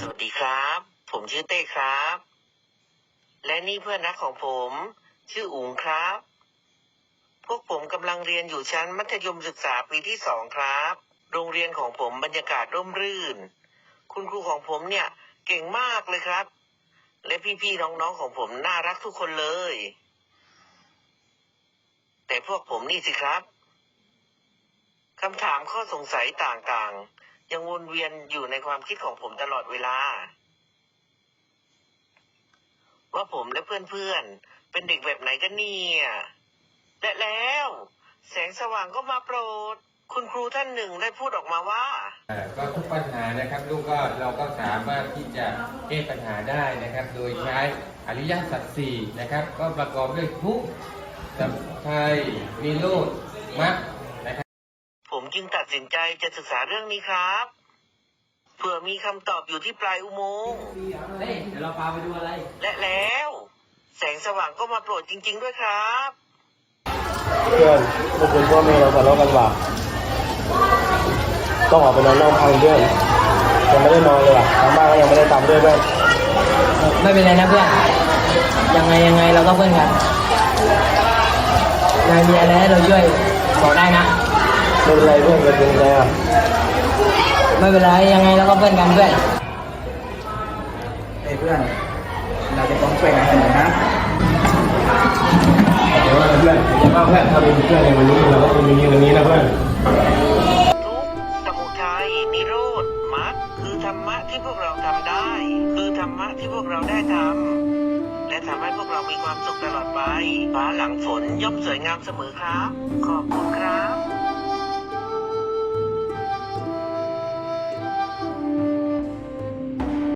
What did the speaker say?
สวัสดีครับ ผมชื่อเต้ครับ และนี่เพื่อนรักของผม ชื่ออุ๋งครับ พวกผมกำลังเรียนอยู่ชั้นมัธยมศึกษาปีที่สองครับ โรงเรียนของผมบรรยากาศร่มรื่น คุณครูของผมเนี่ยเก่งมากเลยครับ และพี่ๆน้องๆของผมน่ารักทุกคนเลย แต่พวกผมนี่สิครับคำถามข้อสงสัยต่างๆ ยังวนเวียนอยู่ในความคิดของผมตลอดเวลา ว่าผมและเพื่อนๆ เป็นเด็กแบบไหนกันเนี่ยและแล้ว แสงสว่างก็มาโปรด คุณครูท่านหนึ่งได้พูดออกมาว่าอ่าก็ทุกปัญหานะครับลูกก็เราก็สามารถที่จะแก้ปัญหาได้นะครับ โดยใช้อริยสัจสี่นะครับ ก็ประกอบด้วยทุกข์สมุทัยนิโรธมรรคนะครับผม จึงตัดสินใจจะศึกษาเรื่องนี้ครับเผื่อมีคำตอบอยู่ที่ปลายอุโมงค์เฮ้ยเดี๋ยวเราพาไปดูอะไร และแล้ว แสงสว่างก็มาโปรดจริง ๆ ด้วยครับ เพื่อนเมื่อคืนพ่อแม่เราทะเลาะกันว่ะต้องออกไปนอนนอกพังเพื่อนยังไม่ได้นอนเลยว่ะทางบ้านก็ยังไม่ได้ทำด้วยเพื่อนไม่เป็นไรนะเพื่อน ยังไงยังไงเราก็เพื่อนกันนายมีอะไรให้เราช่วยบอกได้นะไม่ เป็นไรเพื่อนเป็นยังไงอะไม่เป็นไรยังไงเราก็เพื่อนกันเพื่อนเฮ้ยเพื่อน เราจะต้องช่วยกันเสมอนะเดี๋ยวว่าเพื่อนเดี๋ยวว่าเพื่อนถ้าเป็นเพื่อนในวันนี้เราก็เป็นอย่างนี้วันนี้นะเพื่อนทุกข์สมุทัยนิโรธมรรคคือธรรมะที่พวกเราทำได้ คือธรรมะที่พวกเราได้ทำและทำให้พวกเรามีความสุขตลอดไปฟ้าหลังฝนย่อมสวยงามเสมอครับ ขอบคุณครับ